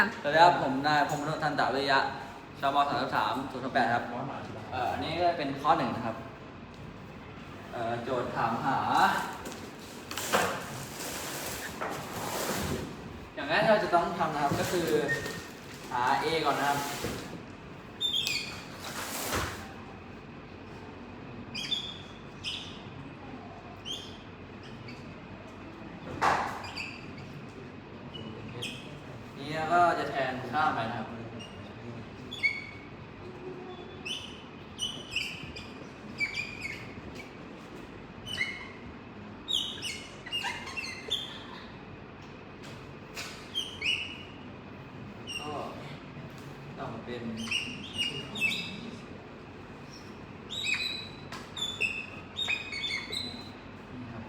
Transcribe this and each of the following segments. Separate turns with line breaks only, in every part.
สวัสดีครับผมนายพงศ์นุทันตวิริยะชมสามสามศูนย์แปดครับเอ่ออันนี้ก็เป็นข้อหนึ่งนะครับเอ่อโจทย์ถามหา อย่างแรกที่เราจะต้องทำนะครับก็คือหา a ก่อนนะครับ นี่เราก็จะแทนค่าไปนะครับ ก็ต้องเป็นนี่ครับ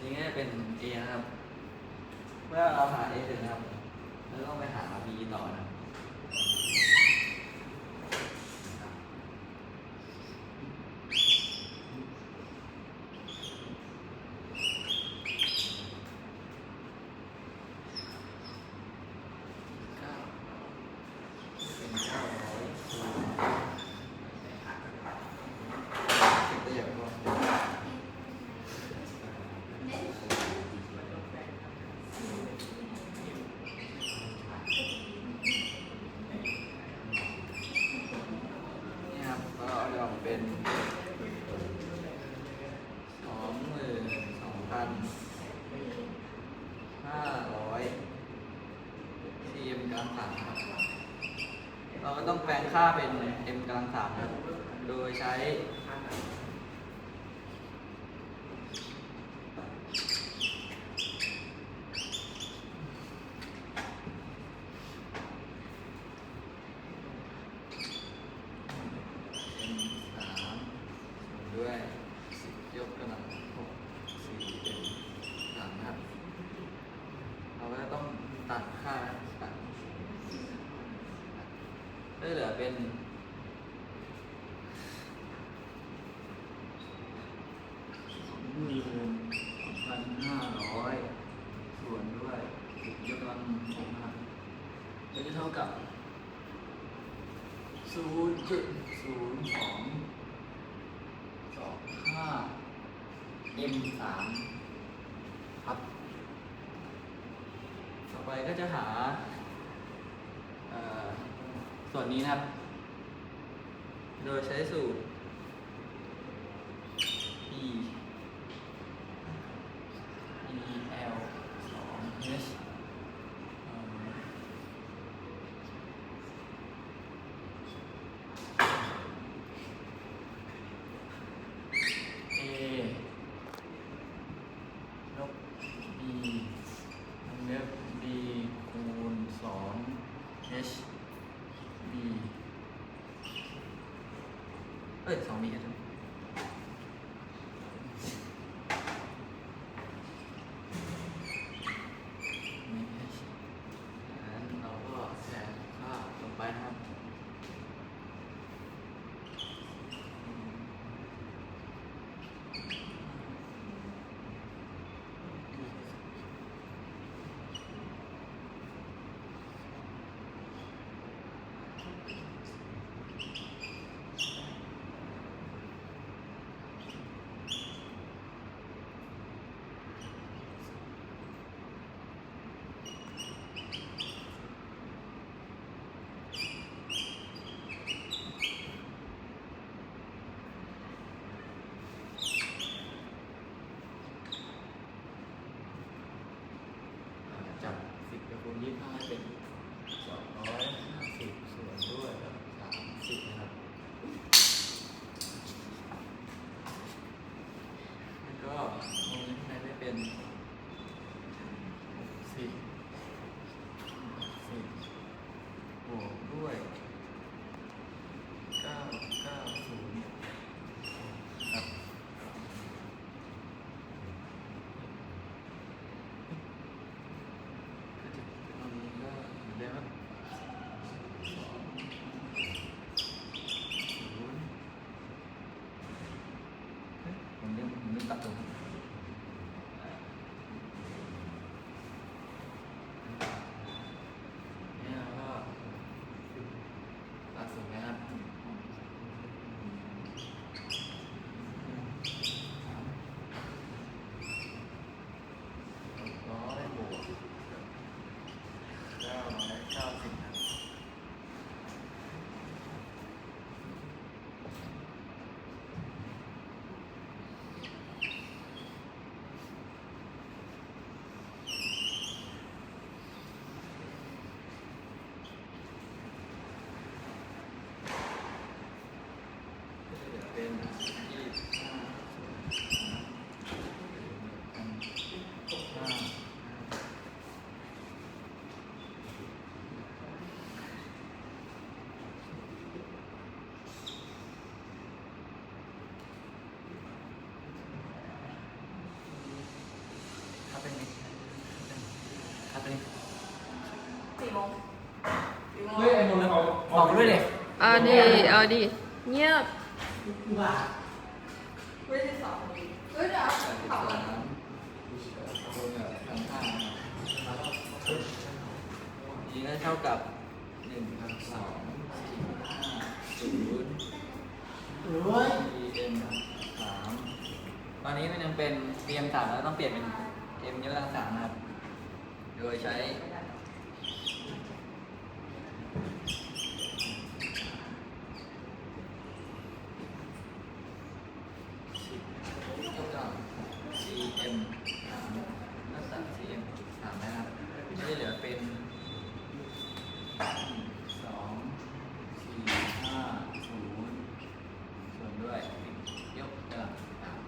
นี่ก็จะ เป็น A นะครับ เมื่อเราหา A เสร็จนะครับเราต้องไปหา B ต่อนะครับเก้าเป็นเก้าร้อยคูณสิบได้อย่างไร นี่ครับก็จะออกเป็นสองหมื่นสองพันห้าร้อยทีเอ็มกำลังสามครับ เราก็ต้องแปลงค่าเป็น m กำลังสามโดยใช้ m สามด้วยสิบยกกำลังหกสี่เป็นสามนะครับ เราก็จะต้องตัดค่าตัดก็เหลือเป็นสองหมื่นสองพันห้าร้อยส่วนด้วยสิบยกกำลังหกนะครับก็จะเท่ากับ ศูนย์ จุดศูนย์สองสองห้า m สามครับ ต่อไปก็จะหาส่วนนี้นะครับ โดยใช้สูตร e e l สอง h เอ่อ A ลบ B วงเล็บ B คูณสอง H B เอ้ย un impacto ด้วยเลย
เอาดีเอาดีเงียบ
เฮ้ยที่สองเฮ้ยเดี๋ยว
แปดสิบสามรวมกับทั้งห้านี่ก็เท่ากับหนึ่งสองสี่ห้าศูนย์ EM สามตอนนี้มันยังเป็น EM สามแล้วต้องเปลี่ยนเป็น M ยกกำลังสามนะครับ โดยใช้ ยกกำลัง CM สามรักษา CM สามนะครับก็จะเหลือเป็นหนึ่งสองสี่ห้าศูนย์ส่วนด้วยยกกำลังสาม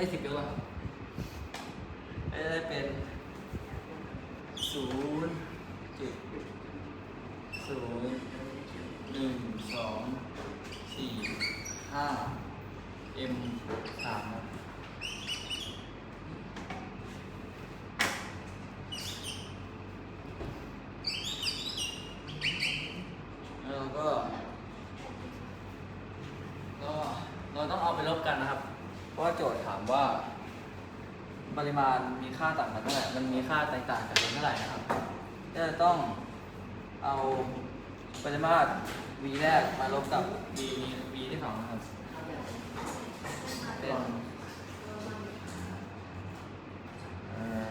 ไอ้สิบยกอะไอ้ได้เป็นศูนย์จุดศูนย์หนึ่งสองสี่ห้า M สามครับแล้วเราก็ก็เราต้องเอาไปลบกันนะครับ เพราะว่าโจทย์ถามว่า ปริมาณมีค่าต่างกันเท่าไหร่ มันมีค่าแตกต่างกันเป็นเท่าไหร่นะครับก็จะต้องเอาปริมาตร v แรกมาลบกับ v v ที่สองนะครับเป็นเอ่อ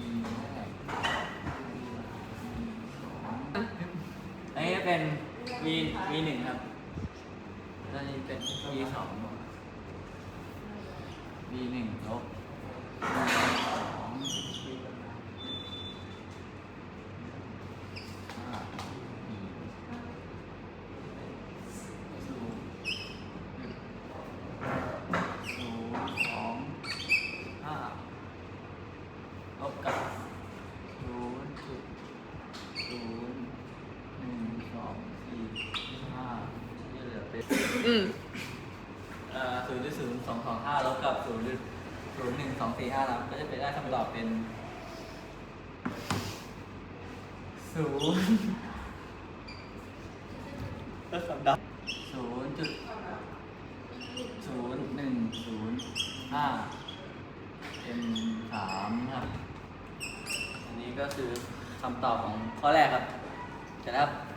มีแรกอันนี้เป็น v v หนึ่งครับแล้วนี่เป็น v สอง v หนึ่งลบ v สองห้า v ศูนย์หนึ่งศูนย์สองห้าลบกับศูนย์จุดศูนย์หนึ่งสองสี่ห้าที่เหลือเป็น
อืม
ศูนย์จุดศูนย์สองสองห้าลบกับศูนย์ศูนย์หนึ่งสองสี่ห้าแล้วก็จะไปได้คำตอบเป็นศูนย์คำตอบศูนย์จุดศูนย์หนึ่งศูนย์ห้าเป็นสามครับ อันนี้ก็คือคำตอบของข้อแรกครับเสร็จแล้วครับ